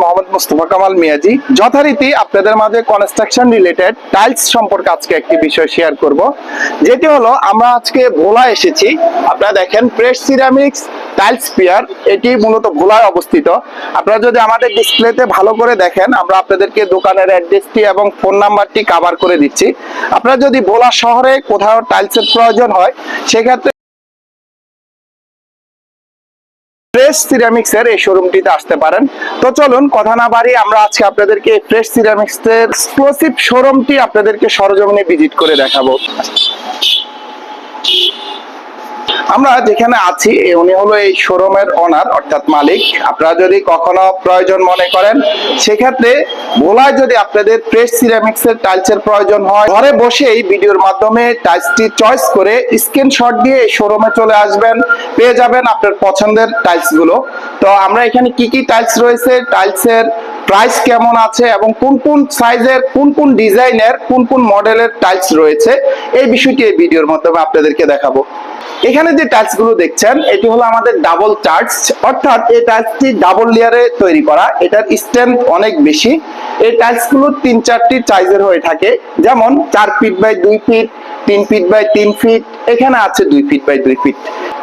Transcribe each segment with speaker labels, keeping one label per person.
Speaker 1: মোহাম্মদ মুস্তফা কামাল মিয়াজি। যথারীতি আপনাদের মাঝে কনস্ট্রাকশন রিলেটেড টাইলস সম্পর্কে আজকে একটি বিষয় শেয়ার করব। যেটি হলো, আমরা আজকে ভোলা এসেছি। আপনারা দেখেন প্রেস সিরামিক্স টাইলস পিয়ার এটি মূলত ভোলায় অবস্থিত। আপনারা যদি আমাদের ডিসপ্লেতে ভালো করে দেখেন, আমরা আপনাদেরকে দোকানের অ্যাড্রেসটি এবং ফোন নাম্বারটি কভার করে দিচ্ছি। আপনারা যদি ভোলা শহরে কোথাও টাইলসের প্রয়োজন হয়, সেক্ষেত্রে ফ্রেশ সিরামিক্স এর এই শোরুমটিতে আসতে পারেন। তো চলুন, কথা না বাড়ি আমরা আজকে আপনাদেরকে ফ্রেশ সিরামিক্স এর এক্সক্লুসিভ শোরুমটি আপনাদেরকে সরজমিনে ভিজিট করে দেখাবো। আমরা যেখানে আছি উনি হলো এই শোরুমের ওনার অর্থাৎ মালিক। আপনারা যদি কখনো প্রয়োজন মনে করেন, সেক্ষেত্রে ভোলায় যদি আপনাদের ফ্রেশ সিরামিক্স এর টাইলসের প্রয়োজন হয়, ঘরে বসে এই ভিডিওর মাধ্যমে টাইলসটি চয়েস করে স্ক্রিনশট দিয়ে এই শোরুমে চলে আসবেন, পেয়ে যাবেন আপনার পছন্দের টাইলসগুলো। তো আমরা এখানে কি কি টাইলস রয়েছে টাইলসের প্রাইস কেমন আছে এবং কোন কোন সাইজের কোন কোন ডিজাইনের কোন কোন মডেলের টাইলস রয়েছে, এই বিষয়টি এই ভিডিওর মাধ্যমে আপনাদেরকে দেখাবো। এখানে যে টাইলসগুলো দেখছেন, এটি হলো আমাদের ডাবল টাচ অর্থাৎ এই টাইলসটি ডাবল লেয়ারে তৈরি করা। এটার স্ট্রেংথ অনেক বেশি। এই টাইলসগুলো তিন চারটি সাইজের হয়ে থাকে। যেমন, চার ফিট বাই দুই ফিট তিন ফিট বাই তিন ফিট এখানে আছে দুই ফিট বাই দুই ফিট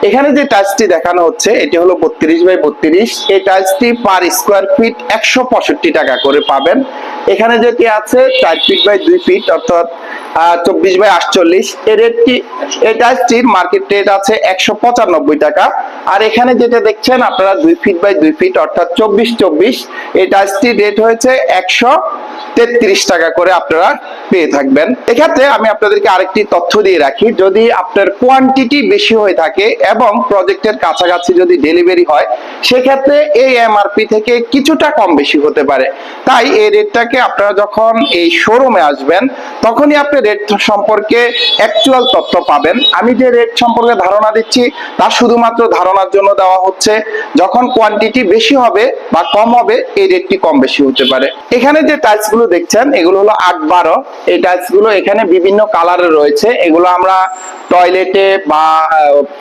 Speaker 1: এখানে যে টাইলসটি দেখানো হচ্ছে, এটি হলো বত্রিশ বাই বত্রিশ। এই টাইলসটি পার স্কোয়ার ফিট একশো পঁয়ষট্টি টাকা করে পাবেন। এখানে যেটি আছে চার ফিট বাই দুই ফিট অর্থাৎ চব্বিশ বাই আটচল্লিশ। এর রেটটি এই টাইলসটির মার্কেট রেট আছে একশো পঁচানব্বই টাকা। আর এখানে যেটা দেখছেন, আপনারা দুই ফিট বাই দুই ফিট অর্থাৎ চব্বিশ চব্বিশ এই টাইলসটির রেট হয়েছে একশো তেত্রিশ টাকা করে আপনারা পেয়ে থাকবেন। এক্ষেত্রে আমি আপনাদেরকে আরেকটি তথ্য দিয়ে রাখি, যদি আপনার কোয়ান্টিটি বেশি হয়ে থাকে এবং প্রজেক্টের কাছাকাছি যদি ডেলিভারি হয়, সেক্ষেত্রে এই এমআরপি থেকে কিছুটা কম বেশি হতে পারে। তাই এই রেটটাকে আপনারা যখন এই শোরুমে আসবেন, তখনই আপনি রেট সম্পর্কে অ্যাকচুয়াল তথ্য পাবেন। আমি যে রেট সম্পর্কে ধারণা দিচ্ছি, তা শুধুমাত্র ধারণার জন্য দেওয়া হচ্ছে, যখন কোয়ান্টিটি বেশি হবে বা কম হবে, এই রেটটি কম বেশি হতে পারে। এখানে যে টাইলসগুলো দেখছেন, এগুলো হলো আট বারো। এই টাইলসগুলো এখানে বিভিন্ন কালারে রয়েছে। এগুলো আমরা টয়লেটে বা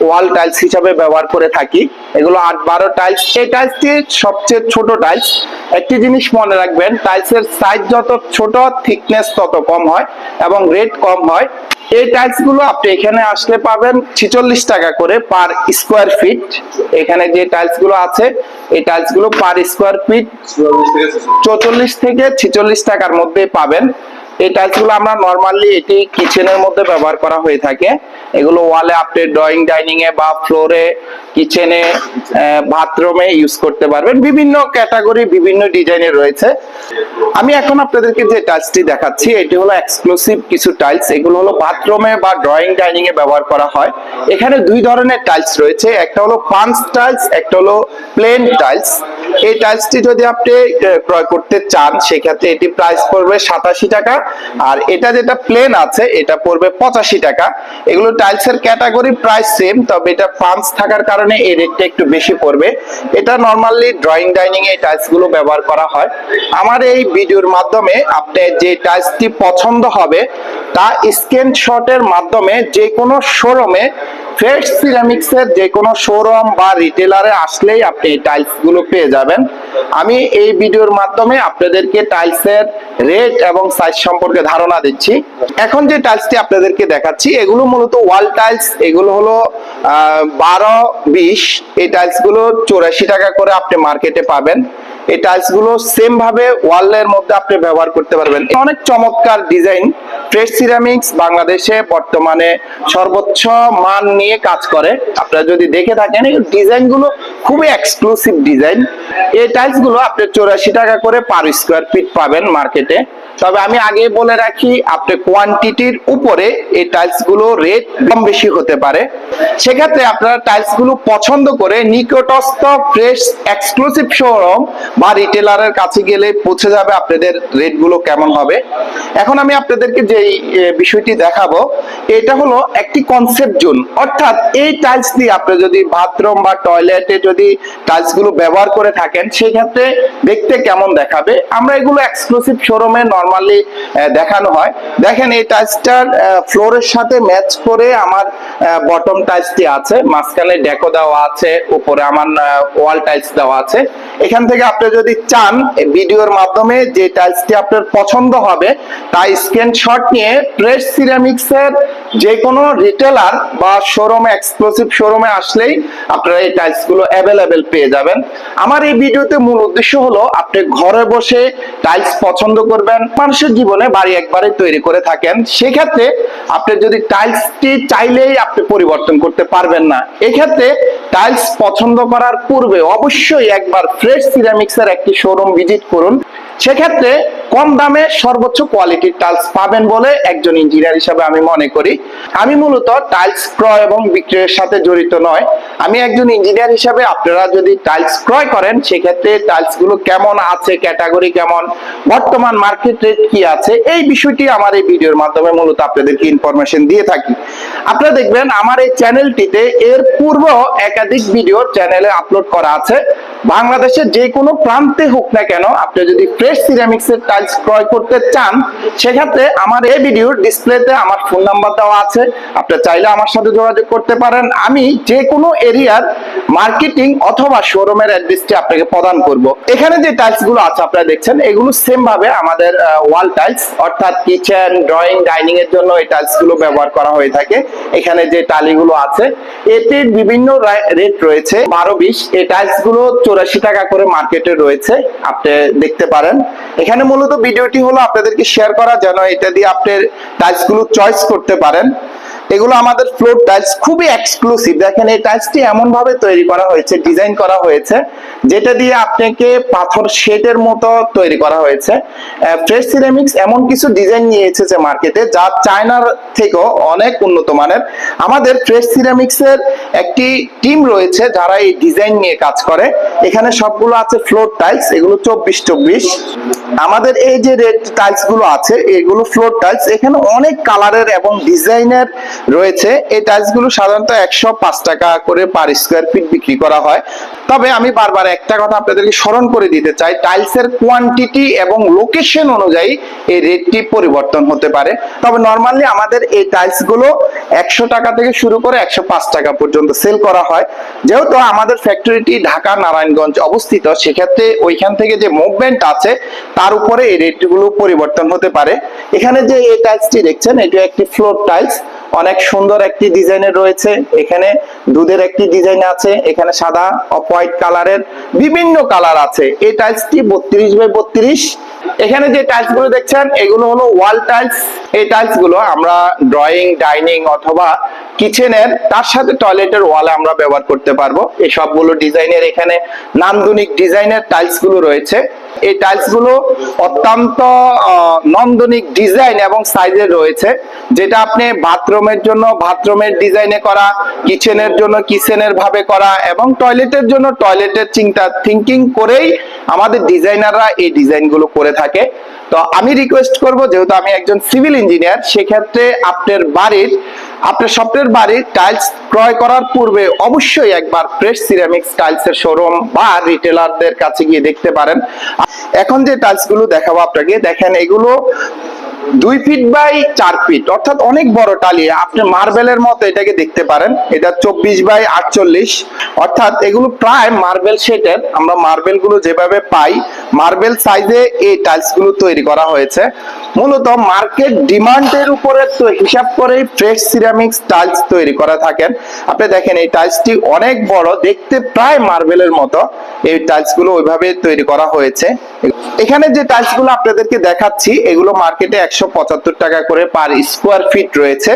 Speaker 1: ওয়াল টাইলস হিসাবে ব্যবহার করে থাকি। এগুলো আট বারো টাইলস। এই টাইলসটি সবচেয়ে ছোট টাইলস। একটি জিনিস মনে রাখবেন, টাইলসের সাইজ যত ছোট থিকনেস তত কম হয় এবং রেট কম হয়। এই টাইলসগুলো আপনি এখানে আসলে পাবেন ছিচল্লিশ টাকা করে পার স্কোয়ার ফিট এখানে যে টাইলসগুলো আছে এই টাইলসগুলো পার স্কোয়ার ফিট চৌচল্লিশ থেকে ছিচল্লিশ টাকার মধ্যে পাবেন। এই টাইলসগুলো আমরা নর্মালি এটি কিচেনের মধ্যে ব্যবহার করা হয়ে থাকে। এগুলো ওয়ালে আপনি ড্রয়িং ডাইনিং এ বা ফ্লোরে কিচেনে বাথরুমে ইউজ করতে পারবেন। বিভিন্ন ক্যাটাগরি বিভিন্ন ডিজাইনের রয়েছে। আমি এখন আপনাদেরকে যে টাইলসটি দেখাচ্ছি, এটি হলো এক্সক্লুসিভ কিছু টাইলস এগুলো হলো বাথরুমে বা ড্রয়িং ডাইনিং এ ব্যবহার করা হয়। এখানে দুই ধরনের টাইলস রয়েছে। একটা হলো পাঞ্চ টাইলস একটা হলো প্লেন টাইলস এই টাইলসটি যদি আপনি ক্রয় করতে চান, সেক্ষেত্রে এটি প্রাইস পড়বে সাতাশি টাকা। আর এটা যেটা প্লেন আছে, এটা পড়বে পঁচাশি টাকা। এগুলো টাইলসের ক্যাটাগরি প্রাইস সেম তবে এটা পাঞ্চ থাকার কারণে এই রেটটা একটু বেশি পড়বে। এটা নর্মালি ড্রয়িং ডাইনিং এ টাইলসগুলো ব্যবহার করা হয়। আমার এই ভিডিওর মাধ্যমে আপনি যে টাইলসটি পছন্দ হবে, তা স্ক্রিনশটের মাধ্যমে যে কোনো শোরুমে ফ্রেশ সিরামিক্স এর যে কোনো শোরুম বা রিটেলারে আসলেই আপনি এই টাইলসগুলো পেয়ে যাবেন। আমি এই ভিডিওর মাধ্যমে আপনাদেরকে টাইলসের রেট এবং সাইজ সম্পর্কে ধারণা দিচ্ছি। এখন যে টাইলসটি আপনাদেরকে দেখাচ্ছি, এগুলো মূলত ওয়াল টাইলস এগুলো হলো বারো, বিশ, এই টাইলসগুলো চৌরাশি টাকা করে আপনি মার্কেটে পাবেন। এই টাইলসগুলো সেম ভাবে ওয়ালের মধ্যে আপনি ব্যবহার করতে পারবেন। অনেক চমৎকার ডিজাইন ফ্রেশ সিরামিক্স বাংলাদেশে বর্তমানে সর্বোচ্চ মান নিয়ে কাজ করে। আপনারা যদি দেখে থাকেন, এই ডিজাইনগুলো খুবই এক্সক্লুসিভ ডিজাইন এই টাইলসগুলো আপনি চৌরাশি টাকা করে পার স্কোয়ার ফিট পাবেন মার্কেটে তবে আমি আগে বলে রাখি, আপনি কোয়ান্টিটির উপরে এই টাইলসগুলো রেট কম বেশি হতে পারে। সেক্ষেত্রে আপনারা টাইলসগুলো পছন্দ করে নিকটস্থ ফ্রেশ এক্সক্লুসিভ শোরুম বা রিটেলারের কাছে গেলে পৌঁছে যাবে আপনাদের রেটগুলো কেমন হবে। এখন আমি আপনাদেরকে যে বিষয়টি দেখাবো, এটা হলো একটি কনসেপ্ট জোন অর্থাৎ এই টাইলস দিয়ে আপনি যদি বাথরুম বা টয়লেটে যদি টাইলসগুলো ব্যবহার করে থাকেন, সেক্ষেত্রে দেখতে কেমন দেখাবে? আমরা এগুলো এক্সক্লুসিভ শোরুমে নর্মাল নর্মালি দেখানো হয়। দেখেন এই টাইলসটার ফ্লোরের সাথে ম্যাচ করে আমার বটম টাইলসটি আছে। মাঝখানে ডেকো দেওয়া আছে, উপরে আমার ওয়াল টাইলস দেওয়া আছে। এখান থেকে আপনি যদি চান ভিডিওর মাধ্যমে যে টাইলসটি আপনার পছন্দ হবে তাই স্ক্রিনশট নিয়ে প্রেস সিরামিক্স এর যে কোনো রিটেলার বা শোরুমে এক্সক্লুসিভ শোরুমে আসলেই আপনারা এই টাইলসগুলো অ্যাভেলেবেল পেয়ে যাবেন। আমার এই ভিডিওতে মূল উদ্দেশ্য হলো, আপনি ঘরে বসে টাইলস পছন্দ করবেন মানুষের জীবনে বাড়ি একবারে তৈরি করে থাকেন, সেক্ষেত্রে আপনি যদি টাইলসটি চাইলেই আপনি পরিবর্তন করতে পারবেন না। এক্ষেত্রে টাইলস পছন্দ করার পূর্বে অবশ্যই একবার ফ্রেশ সিরামিক্সের একটি শোরুম ভিজিট করুন। সেক্ষেত্রে কম দামে সর্বোচ্চ কোয়ালিটির টাইলস পাবেন বলে একজন ইঞ্জিনিয়ার হিসাবে আমি মনে করি। আমি মূলত টাইলস ক্রয় এবং বিক্রয়ের সাথে জড়িত নয়। আমি একজন ইঞ্জিনিয়ার হিসাবে আপনারা যদি টাইলস ক্রয় করেন, সেক্ষেত্রে টাইলসগুলো কেমন আছে ক্যাটাগরি কেমন, বর্তমান মার্কেট রেট কি আছে, এই বিষয়টি আমার এই ভিডিওর মাধ্যমে মূলত আপনাদেরকে ইনফরমেশন দিয়ে থাকি। আপনারা দেখবেন আমার এই চ্যানেলটিতে এর পূর্ব একাধিক ভিডিও চ্যানেলে আপলোড করা আছে। বাংলাদেশের যে কোনো প্রান্তে হোক না কেন, আপনি যদি ফ্রেশ সিরামিক্স এর টাইলস ক্রয় করতে চান, সেক্ষেত্রে আমার এই ভিডিওর ডিসপ্লেতে আমার ফোন নাম্বার দেওয়া আছে। আপনি চাইলে আমার সাথে যোগাযোগ করতে পারেন। আমি যে কোনো এরিয়ার মার্কেটিং অথবা শোরুমের অ্যাড্রেসটি আপনাকে প্রদান করব। এখানে যে টাইলসগুলো আছে, আপনারা দেখছেন, এগুলো সেম ভাবে আমাদের ওয়াল টাইলস অর্থাৎ কিচেন ড্রয়িং ডাইনিং এর জন্য এই টাইলসগুলো ব্যবহার করা হয়ে থাকে। এখানে যে টালিগুলো আছে, এটির বিভিন্ন রেট রয়েছে বারো বিশ। এই টাইলসগুলো চৌরাশি টাকা করে মার্কেটে রয়েছে, আপনি দেখতে পারেন। এখানে মূলত ভিডিওটি হলো আপনাদেরকে শেয়ার করা, যেন এটা দিয়ে আপনি টাইলসগুলো চয়েস করতে পারেন। এগুলো আমাদের ফ্লোর টাইলস খুবই এক্সক্লুসিভ দেখেন, এই টাইলসটি এমন ভাবে তৈরি করা হয়েছে ডিজাইন করা হয়েছে, যেটা দিয়ে আপনাকে পাথর শেডের মতো তৈরি করা হয়েছে। ফ্রেশ সিরামিক্স এমন কিছু ডিজাইন নিয়ে এসেছে মার্কেটে যা চায়নার থেকেও অনেক উন্নত মানের। আমাদের ফ্রেশ সিরামিক্সের একটি টিম রয়েছে যারা এই ডিজাইন নিয়ে কাজ করে। এখানে সবগুলো আছে ফ্লোর টাইলস এগুলো চব্বিশ চব্বিশ। আমাদের এই যে রেড টাইলসগুলো আছে, এগুলো ফ্লোর টাইলস এখানে অনেক কালারের এবং ডিজাইনের রয়েছে। এই টাইলসগুলো সাধারণত একশো পাঁচ টাকা করে পার স্কোয়ার ফিট বিক্রি করা হয়। তবে আমি বারবার একটা কথা আপনাদেরকে স্মরণ করে দিতে চাই টাইলস এর কোয়ান্টিটি এবং লোকেশন অনুযায়ী এই রেটটি পরিবর্তন হতে পারে। তবে নর্মালি আমাদের এই টাইলসগুলো একশো টাকা থেকে শুরু করে একশো পাঁচ টাকা পর্যন্ত সেল করা হয়। যেহেতু আমাদের ফ্যাক্টরিটি ঢাকা, নারায়ণগঞ্জ অবস্থিত, সেক্ষেত্রে ওইখান থেকে যে মুভমেন্ট আছে, তার উপরে এই রেটগুলো পরিবর্তন হতে পারে। এখানে যে এই টাইলসটি দেখছেন, এটি একটি ফ্লোর টাইলস অনেক সুন্দর একটি ডিজাইনের রয়েছে। এখানে দুধের একটি ডিজাইন আছে, এখানে সাদা অফ হোয়াইট কালারের বিভিন্ন কালার আছে। এই টাইলসটি বত্রিশ বাই বত্রিশ। এখানে যে টাইলসগুলো দেখছেন, এগুলো হলো ওয়াল টাইলস এই টাইলসগুলো আমরা ড্রয়িং ডাইনিং অথবা কিচেনের তার সাথে টয়লেটের ওয়ালে আমরা ব্যবহার করতে পারব। এই সবগুলো ডিজাইনের এখানে নান্দনিক ডিজাইনের টাইলসগুলো রয়েছে। এই টাইলসগুলো অত্যন্ত নন্দনিক ডিজাইন এবং সাইজের রয়েছে। যেটা আপনি বাথরুমের জন্য, বাথরুমের ডিজাইনে করা, কিচেনের জন্য, কিচেনের ভাবে করা এবং টয়লেটের জন্য টয়লেটের চিন্তা থিঙ্কিং করেই আমাদের ডিজাইনাররা এই ডিজাইনগুলো করে থাকে। তো আমি রিকোয়েস্ট করব, যেহেতু আমি একজন সিভিল ইঞ্জিনিয়ার সেক্ষেত্রে আপনার বাড়ির আপনার স্বপ্নের বাড়ির টাইলস ক্রয় করার পূর্বে অবশ্যই একবার ফ্রেশ সিরামিক্স টাইলস এর শোরুম বা রিটেলারদের কাছে গিয়ে দেখতে পারেন। এখন যে টাইলসগুলো দেখাবো আপনাকে, দেখেন এগুলো দুই ফিট বাই চার ফিট অর্থাৎ অনেক বড় টালি। আপনি মার্বেলের মতো এটাকে দেখতে পারেন। এটা চব্বিশ বাই আটচল্লিশ। অর্থাৎ এগুলো প্রায় মার্বেল শেটের আমরা মার্বেলগুলো যেভাবে পাই মার্বেল সাইজে এই টাইলসগুলো তৈরি করা হয়েছে। মূলত মার্কেট ডিমান্ডের উপরে তো হিসাব করেই ফ্রেশ সিরামিক্স টাইলস তৈরি করা থাকেন। আপনি দেখেন এই টাইলসটি অনেক বড়, দেখতে প্রায় মার্বেলের মতো। এই টাইলসগুলো ওইভাবে তৈরি করা হয়েছে। এখানে যে টাইলসগুলো আপনাদেরকে দেখাচ্ছি, এগুলো মার্কেটে একশো পঁচাত্তর টাকা করে পার স্কোয়ার ফিট রয়েছে।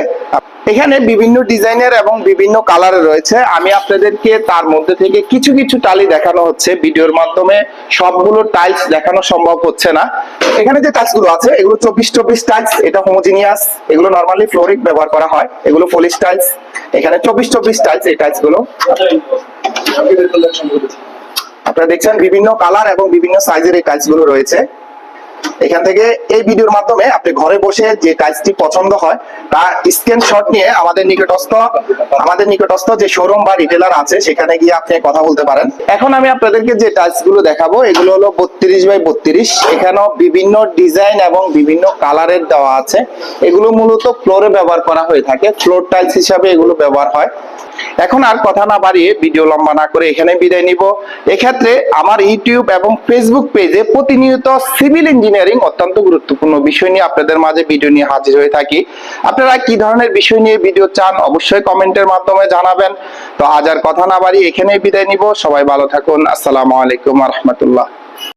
Speaker 1: এখানে বিভিন্ন ডিজাইনের এবং বিভিন্ন কালারে রয়েছে। আমি আপনাদেরকে তার মধ্যে থেকে কিছু কিছু টালি দেখানো হচ্ছে ভিডিওর মাধ্যমে। সবগুলো টাইলস দেখানো সম্ভব হচ্ছে না। এখানে যে টাইলসগুলো আছে, এগুলো চব্বিশ চব্বিশ টাইলস এটা হোমোজিনিয়াস এগুলো নর্মালি ফ্লোরিক ব্যবহার করা হয়। এগুলো পলিশ টাইলস এখানে চব্বিশ চব্বিশ টাইলস এই টাইলসগুলো আপনারা দেখছেন বিভিন্ন কালার এবং বিভিন্ন সাইজের এই টাইলসগুলো রয়েছে। এখান থেকে এই ভিডিওর মাধ্যমে আপনি ঘরে বসে যে টাইলসটি পছন্দ হয়, তা স্ক্রিনশট নিয়ে আমাদের নিকটস্থ আমাদের নিকটস্থ যে শোরুম বা রিটেলার আছে, সেখানে গিয়ে আপনি কথা বলতে পারেন। এখন আমি আপনাদেরকে যে টাইলসগুলো দেখাবো, এগুলো হলো বত্রিশ বাই বত্রিশ। এখানেও বিভিন্ন ডিজাইন এবং বিভিন্ন কালারের দেওয়া আছে। এগুলো মূলত ফ্লোরে ব্যবহার করা হয়ে থাকে। ফ্লোর টাইলস হিসাবে এগুলো ব্যবহার হয়। এখন আর কথা না বাড়িয়ে ভিডিও লম্বা না করে এখানে বিদায় নিব। এক্ষেত্রে আমার ইউটিউব এবং ফেসবুক পেজে প্রতিনিয়ত সিভিল ইঞ্জিনিয়ারিং অত্যন্ত গুরুত্বপূর্ণ বিষয় নিয়ে আপনাদের মাঝে ভিডিও নিয়ে হাজির হয়ে থাকি। আপনারা কি ধরনের বিষয় নিয়ে ভিডিও চান অবশ্যই কমেন্টের মাধ্যমে জানাবেন। তো আজ আর কথা না বাড়িয়ে এখানেই বিদায় নিব। সবাই ভালো থাকুন। আসসালামু আলাইকুম রহমতুল্লাহ।